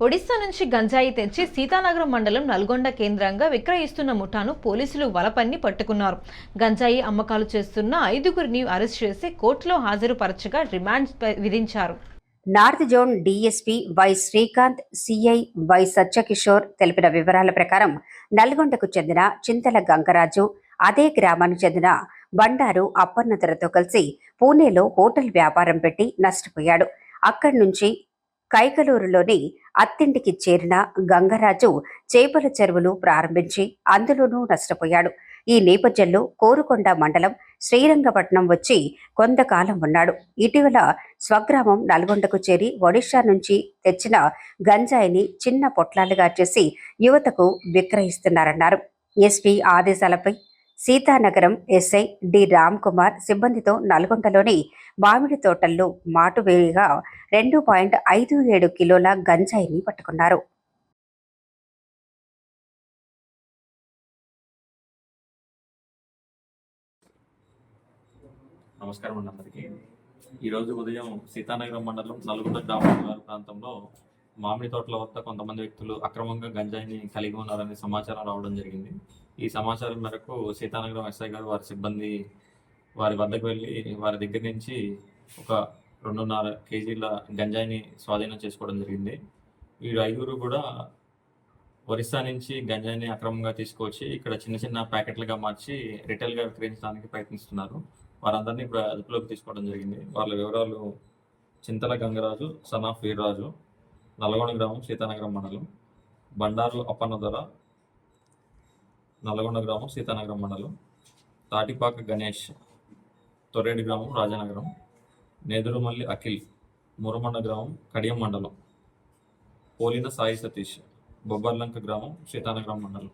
ఒడిశా నుంచి గంజాయి తెచ్చి సీతానగరం మండలం నల్గొండ కేంద్రంగా విక్రయిస్తున్న ముఠాను పోలీసులు వలపన్ని పట్టుకున్నారు. గంజాయి అమ్మకాలు చేస్తున్న ఐదుగురిని అరెస్ట్ చేసి కోర్టులో హాజరుపరచగా రిమాండ్ విధించారు. North zone DSP Y Srikanth CI Y Satyakishore తెలిపిన వివరాల ప్రకారం నల్గొండకు చెందిన చింతల గంగరాజు అదే గ్రామానికి చెందిన బండారు అప్పన్నతలతో కలిసి పూణేలో హోటల్ వ్యాపారం పెట్టి నష్టపోయాడు. అక్కడి నుంచి కైకలూరులోని అత్తింటికి చేరిన గంగరాజు చేపల చెరువులు ప్రారంభించి అందులోనూ నష్టపోయాడు. ఈ నేపథ్యంలో కోరుకొండ మండలం శ్రీరంగపట్నం వచ్చి కొంతకాలం ఉన్నాడు. ఇటీవల స్వగ్రామం నల్గొండకు చేరి ఒడిషా నుంచి తెచ్చిన గంజాయిని చిన్న పొట్లాలుగా చేసి యువతకు విక్రయిస్తున్నారన్నారు. ఎస్పీ ఆదేశాలపై సీతానగరం ఎస్ఐ డి రామ్ కుమార్ సిబ్బందితో నల్గొండలోని మామిడి తోటల్లో మాటువేడిగా రెండు పాయింట్ ఐదు ఏడు కిలోల గంజాయిని పట్టుకున్నారు. నమస్కారం అండి అందరికీ. ఈరోజు ఉదయం సీతానగరం మండలం నల్గొండ గ్రామ ప్రాంతంలో మామిడి తోటల వద్ద కొంతమంది వ్యక్తులు అక్రమంగా గంజాయిని కలిగి ఉన్నారనే సమాచారం రావడం జరిగింది. ఈ సమాచారం మేరకు సీతానగరం ఎస్ఐ గారు వారి సిబ్బంది వారి వద్దకు వెళ్ళి వారి దగ్గర నుంచి ఒక రెండున్నర కేజీల గంజాయిని స్వాధీనం చేసుకోవడం జరిగింది. వీరు ఐదుగురు కూడా ఒరిస్సా నుంచి గంజాయిని అక్రమంగా తీసుకొచ్చి ఇక్కడ చిన్న చిన్న ప్యాకెట్లుగా మార్చి రిటైల్గా విక్రయించడానికి ప్రయత్నిస్తున్నారు. వారందరినీ ఇప్పుడు అదుపులోకి తీసుకోవడం జరిగింది. వాళ్ళ వివరాలు చింతల గంగరాజు సన్ ఆఫ్ వీర్రాజు నల్గొండ గ్రామం సీతానగరం మండలం. బండారు అప్పన్న దొర నల్గొండ గ్రామం సీతానగరం మండలం. తాటిపాక గణేష్ తొరేడి గ్రామం రాజనగరం. నేదురుమల్లి అఖిల్ మురమండ గ్రామం కడియం మండలం. పోలిన సాయి సతీష్ బొబ్బర్లంక గ్రామం సీతానగరం మండలం.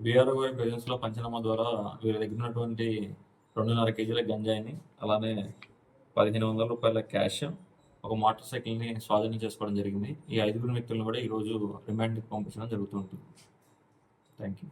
బీఆర్ఓ గారి ప్రెజెన్స్లో పంచనామా ద్వారా వీరు దగ్గర ఉన్నటువంటి రెండున్నర కేజీల గంజాయిని అలానే పదిహేను వందల రూపాయల క్యాష్ ఒక మోటార్ సైకిల్ని స్వాధీనం చేసుకోవడం జరిగింది. ఈ ఐదుగురు వ్యక్తులను కూడా ఈరోజు రిమాండ్కి పంపించడం జరుగుతుంటుంది థ్యాంక్ యూ